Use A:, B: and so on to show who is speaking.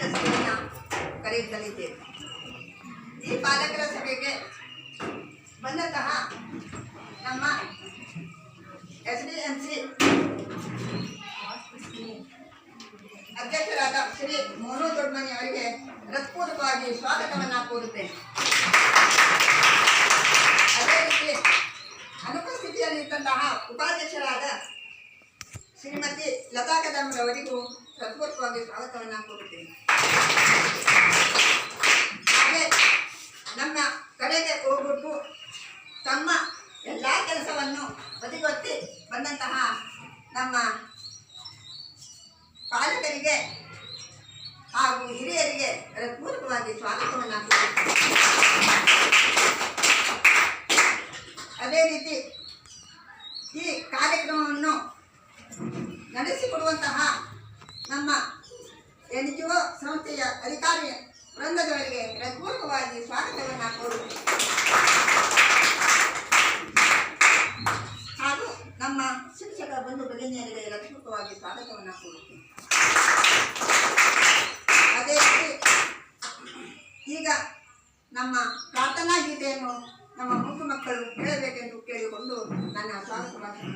A: ಪಾಲಕರ ಸಭೆಯನ್ನು ಕರೆಯುತ್ತಲಿದ್ದೇವೆ ಈ ಪಾಲಕರ ಸಭೆಗೆ ಬಂದಂತಹ ನಮ್ಮ ಎಸ್ ಡಿ ಎಂ ಸಿ ಅಧ್ಯಕ್ಷರಾದ ಶ್ರೀ ಮೋನು ದೊಡ್ಮನಿ ಅವರಿಗೆ ಹೃತ್ಪೂರ್ವಕವಾಗಿ ಸ್ವಾಗತವನ್ನು ಕೋರುತ್ತೇನೆ ಅದೇ ರೀತಿ ಅನುಪಸ್ಥಿತಿಯಲ್ಲಿದ್ದಂತಹ ಉಪಾಧ್ಯಕ್ಷರಾದ ಶ್ರೀಮತಿ ಲತಾ ಕದಂಬರವರಿಗೂ ಹೃತ್ಪೂರ್ವಕವಾಗಿ ಸ್ವಾಗತವನ್ನು ಕೋರುತ್ತೇನೆ ಹಾಗೆ ನಮ್ಮ ಕಡೆಗೆ ಹೋಗ್ಬಿಟ್ಟು ತಮ್ಮ ಎಲ್ಲ ಕೆಲಸವನ್ನು ಬದಿಗೊತ್ತಿ ಬಂದಂತಹ ನಮ್ಮ ಪಾಲಕರಿಗೆ ಹಾಗೂ ಹಿರಿಯರಿಗೆ ಹೃತ್ಪೂರ್ವಕವಾಗಿ ಸ್ವಾಗತವನ್ನು ಅದೇ ರೀತಿ ಈ ಕಾರ್ಯಕ್ರಮವನ್ನು ನಡೆಸಿಕೊಡುವಂತಹ ನಮ್ಮ ಎನ್ ಜಿ ಒ ಸಂಸ್ಥೆಯ ಅಧಿಕಾರಿ ವೃಂದಗಳಿಗೆ ಹೃತ್ಪೂರ್ವಕವಾಗಿ ಸ್ವಾಗತವನ್ನು ಕೋರುತ್ತೇವೆ ಹಾಗೂ ನಮ್ಮ ಶಿಕ್ಷಕ ಬಂಧು ಭಗಿನಿಯರಿಗೆ ಹೃತ್ಪೂರ್ವಕವಾಗಿ ಸ್ವಾಗತವನ್ನು ಕೋರುತ್ತೇವೆ ಅದೇ ರೀತಿ ಈಗ ನಮ್ಮ ಪ್ರಾರ್ಥನಾ ಗೀತೆಯನ್ನು ನಮ್ಮ ಮುಖ ಮಕ್ಕಳು ಹೇಳಬೇಕೆಂದು ಕೇಳಿಕೊಂಡು ನನ್ನ ಸ್ವಾಗತವಾಗಿ